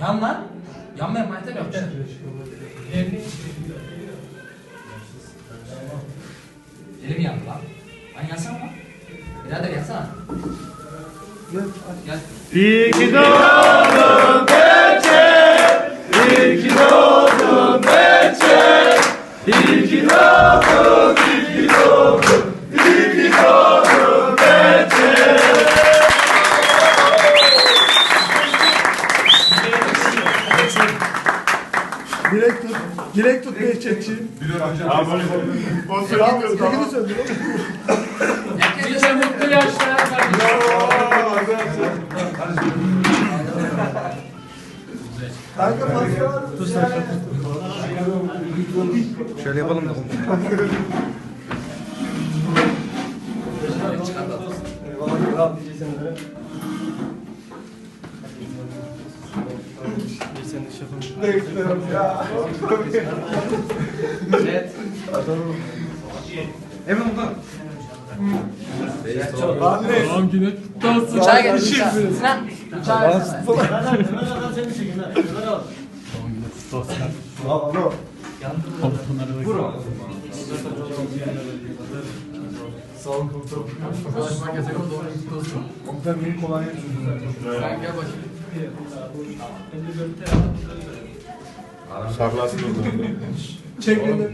Yan lan. Yanmayan manita mı yapmışlar? Elim yandı lan. Lan yansana lan. Birader yansana. Gel. Berçe. İyi ki doğdun Berçe. İyi ki doğdun, iyi ki doğdun. Direkt tut. Direkt tut Behçetçi. Sponsor yapıyoruz. Tekini söndür oğlum. Nice mutlu yaşlar. Kanka maske var. Tut sen. Şöyle yapalım da. Çıkar da. Evet. Hemen buradan. Doğum günü kutlu olsun. Uçağa gel. Uçağa. Sinan. Uçağa versene. Komutanım beni kolonya Sen gel bakayım. Sarlasın. Çek beni.